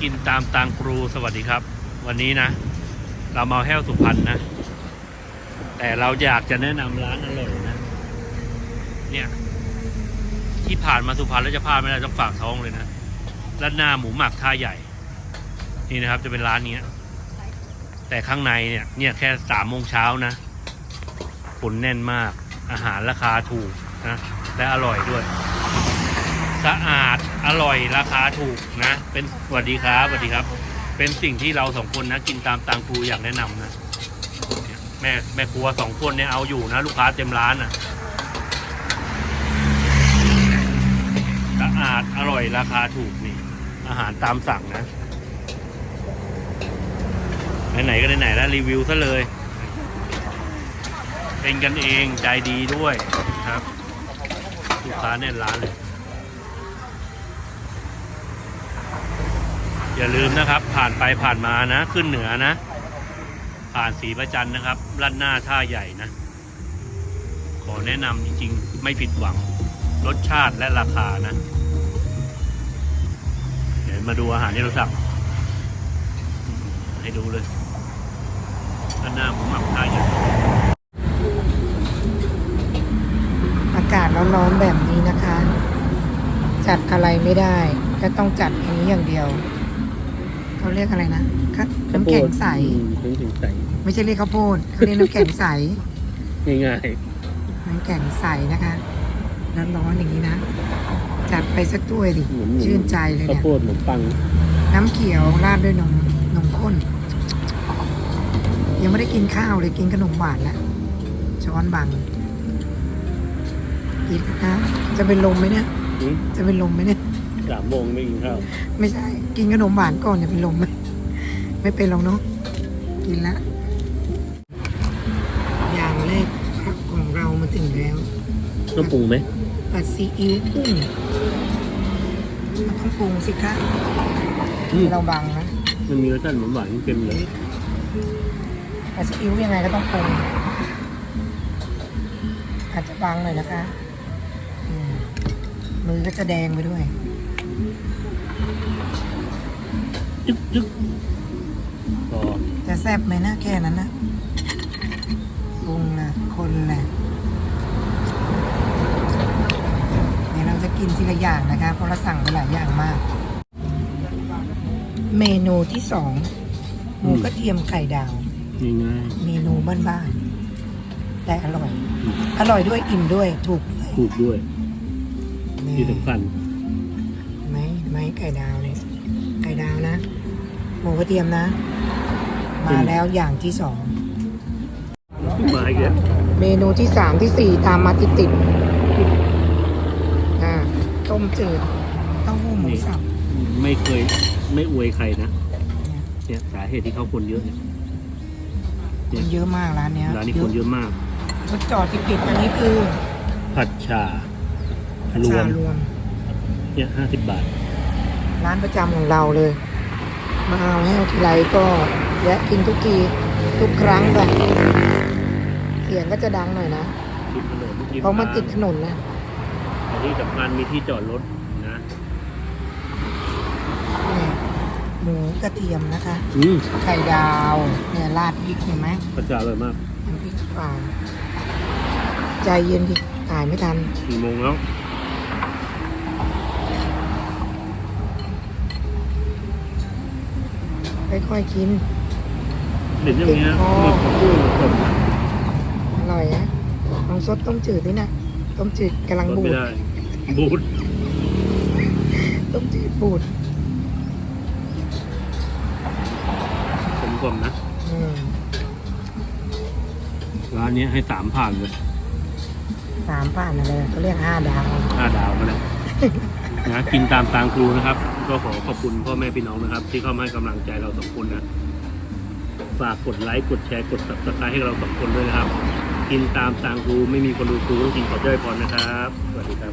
กินตามตางครูสวัสดีครับ วันนี้นะ เรามาแห้วสุพรรณนะ แต่เราอยากจะแนะนำร้านอร่อยนะ เนี่ย ที่ผ่านมาสุพรรณแล้วจะพลาดไม่ได้ต้องฝากท้องเลยนะร้านหน้าหมูหมักท่าใหญ่ นี่นะครับจะเป็นร้านนี้แต่ข้างในเนี่ย เนี่ยแค่สามโมงเช้านะคนแน่นมาก อาหารราคาถูกนะ และอร่อยด้วย สะอาดอร่อยราคาถูกนะ เป็นสวัสดีครับสวัสดีครับ เป็นสิ่งที่เราสองคนนะกินตามตางครูอยากแนะนำนะเนี่ยแม่แม่ครัวสองคนเนี่ยเอาอยู่นะ ลูกค้าเต็มร้านอะสะอาดอร่อยราคาถูกนี่ อาหารตามสั่งนะไหนๆก็ไหนๆแล้วรีวิวซะเลย เป็นกันเองใจดีด้วยครับ ลูกค้าแน่นร้านเลย อย่าลืมนะครับ ผ่านไปผ่านมานะ ขึ้นเหนือนะ ผ่านสีประจันนะครับลัดหน้าท่าใหญ่นะ ขอแนะนำจริงๆ ไม่ผิดหวัง รสชาติและราคานะ เดี๋ยวมาดูอาหารที่เราสั่งให้ดูเลยลัดหน้าหมูหมักท่าใหญ่อากาศร้อนๆแบบนี้นะคะ จัดอะไรไม่ได้ก็ต้องจัดอันนี้อย่างเดียว เขาเรียกอะไรนะข้าน้ำแข็งใสน้ำแข็งใสไม่ใช่เรียกข้าวโพดเขาเรียกน้ำแข็งใส ง่ายน้ำแข็งใสนะคะร้อนๆอย่างนี้นะ จัดไปสักถ้วยดิ ๆเหมือนหมูชื่นใจเลยข้าวเนี่ย โพดขนมปังน้ำเขียวราดด้วยนมนมข้น ยังไม่ได้กินข้าวเลยกินขนมหวานแล้วช้อนบังกินนะจะเป็นลมไหมเนี่ย อืมจะเป็นลมไหมเนี่ย สามโมงไม่กินข้าวไม่ใช่ กินขนมหวานก่อนจะเป็นลมไหมไม่เป็นหรอกเนาะกินละ อย่างแรกของเรามาถึงแล้วต้องปรุงไหมผัดซีอิ๊วกุ้งมันต้องปรุงสิคะอืมเราบังนะมันมีรสชาติหวานๆเค็มๆเลยผัดซีอิ๊วยังไงก็ต้องปรุงอาจจะบังหน่อยนะคะอืมมือก็จะแดงไปด้วย จึ๊กจึ๊กพอจะแซ่บไหมนะแค่นั้นนะปรุงนะคนแหละเดี๋ยวเราจะกินทีละอย่างนะคะ เพราะเราสั่งไปหลายอย่างมาก เมนูที่สองหมูกระเทียมไข่ดาว ง่ายเมนูบ้านๆแต่อร่อยๆอืมอร่อยด้วยอิ่มด้วยถูกด้วยถูกด้วยนี่ที่สำคัญไหมไหมไข่ดาวเนี่ย ไข่ดาวนะ หมูกระเทียมนะ มาแล้วอย่างที่สองมาอีกแล้วเมนูที่สามที่สี่ตามมาติดติดๆอ่าต้มจืดเต้าหู้หมูสับไม่เคยไม่อวยใครนะเนี่ยสาเหตุที่เขาคนเยอะเนี่ยคนเยอะมากร้านเนี้ยร้านนี้คนเยอะมากรถจอดติดติดๆอันนี้คือ ผัดชารวชามรวมเนี่ยห้าสิบบาท ร้านประจำของเราเลย มาเอาให้ทีไรก็แวะกินทุกทีทุกครั้งไปเสียงก็จะดังหน่อยนะติดถนนเพราะมันติดถนนนะแต่ที่สำคัญมีที่จอดรถนะนี่หมูกระเทียมนะคะ อืมไข่ดาวเนี่ยราดพริกเห็นไหมผัดชาอร่อยมากน้ำพริกปลาใจเย็นดิถ่ายไม่ทันกี่โมงแล้ว ค่อยๆกินเด็ดอย่างเงี้ยติดคอหมึกกับกุ้งสดอร่อยนะลองซดต้มจืดนี่นะต้มจืดกำลังรสบูไม่ดได้บูดต้มจืดบูดผมกลมนะอืมร้านนี้ให้สามผ่านเลยสามผ่านอะไรเขาเรียกห้าดาวห้าดาวมาเลย นะกินตามตางครูนะครับ ก็ขอขอบคุณพ่อแม่พี่น้องนะครับ ที่เข้ามาให้กำลังใจเราสองคนนะฝากกดไลค์กดแชร์กดซับสไครต์ให้เราสองคนด้วยนะครับ กินตามตางครูไม่มีคนดูครูต้องกินขอเจ้าพรนะครับสวัสดีครับ